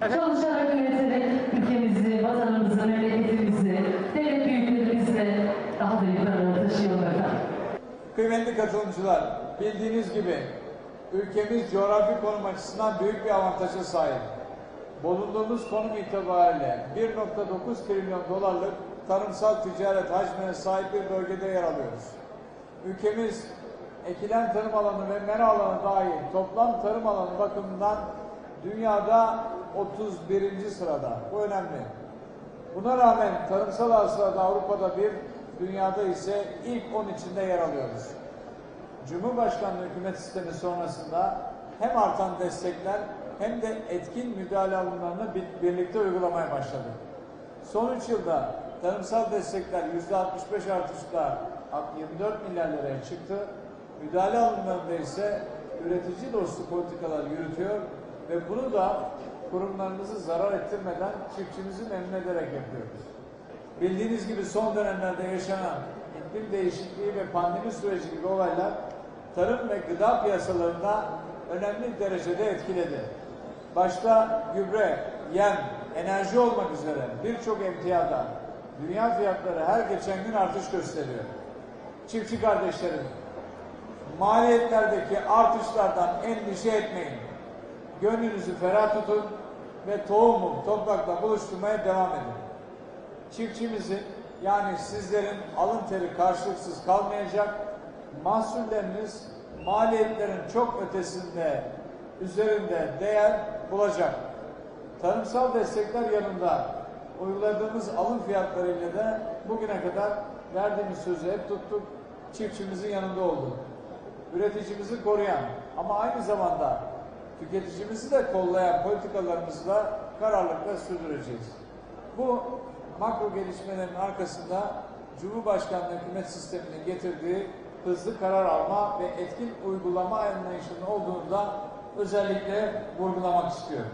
Çalışarak yöneterek ülkemizi, vatanımızı, memleketimizi, devlet büyüklerimizi daha da yukarı taşıyalım efendim. Kıymetli katılımcılar, bildiğiniz gibi ülkemiz coğrafi konum açısından büyük bir avantaja sahip. Bulunduğumuz konum itibariyle 1.9 trilyon dolarlık tarımsal ticaret hacmine sahip bir bölgede yer alıyoruz. Ülkemiz ekilen tarım alanı ve mera alanı dahil toplam tarım alanı bakımından dünyada 31. sırada. Bu önemli. Buna rağmen tarımsal hasılada Avrupa'da bir, dünyada ise ilk 10 içinde yer alıyoruz. Cumhurbaşkanlığı hükümet sistemi sonrasında hem artan destekler hem de etkin müdahale alımlarını bir- birlikte uygulamaya başladık. Son 3 yılda tarımsal destekler %65 artışla 24 milyar liraya çıktı. Müdahale alımlarında ise üretici dostu politikalar yürütüyor ve bunu da kurumlarımızı zarar ettirmeden çiftçimizi memnun ederek yapıyoruz. Bildiğiniz gibi son dönemlerde yaşanan iklim değişikliği ve pandemi süreci gibi olaylar tarım ve gıda piyasalarında önemli derecede etkiledi. Başta gübre, yem, enerji olmak üzere birçok emtiyada dünya fiyatları her geçen gün artış gösteriyor. Çiftçi kardeşlerim, maliyetlerdeki artışlardan endişe etmeyin. Gönlünüzü ferah tutun ve tohumu toprakla buluşturmaya devam edin. Çiftçimizin yani sizlerin alın teri karşılıksız kalmayacak, mahsulleriniz maliyetlerin çok ötesinde, üzerinde değer bulacak. Tarımsal destekler yanında uyguladığımız alım fiyatlarıyla da bugüne kadar verdiğimiz sözü hep tuttuk, çiftçimizin yanında olduk. Üreticimizi koruyan ama aynı zamanda tüketicimizi de kollayan politikalarımızı da kararlılıkla sürdüreceğiz. Bu makro gelişmelerin arkasında Cumhurbaşkanlığı hükümet sisteminin getirdiği hızlı karar alma ve etkin uygulama anlayışının olduğunu da özellikle vurgulamak istiyorum.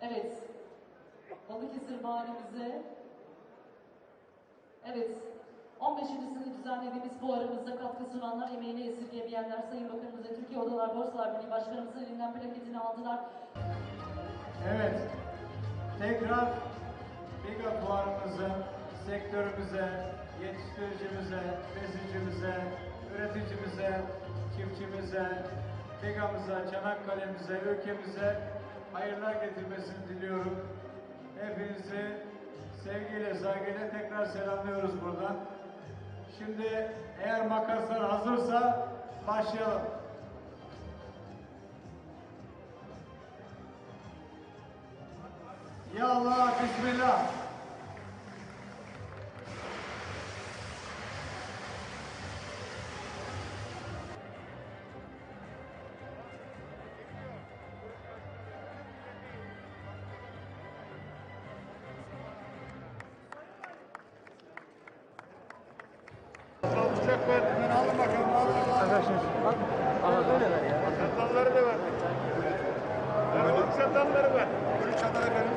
Evet, Balıkesir valimize, evet, 15.sini düzenlediğimiz bu aramızda katkı sunanlar, emeğini esirgemeyenler, Sayın Bakanımıza, Türkiye Odalar Borsalar Birliği Başkanımızın elinden plaketini aldılar. Evet, tekrar Biga fuarımızın sektörümüze, yetiştiricimize, besicimize, üreticimize, çiftçimize, Biga'mıza, Çanakkale'mize, ülkemize hayırlar getirmesini diliyorum. Hepinizi sevgiyle, saygıyla tekrar selamlıyoruz buradan. Şimdi eğer makaslar hazırsa başlayalım. Ya Allah, Bismillah. Alın, alın. Çatalları da ver. Ver oğlum çatalları ver. Buyurun çatalı verin.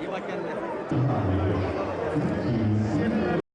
İyi bak kendine.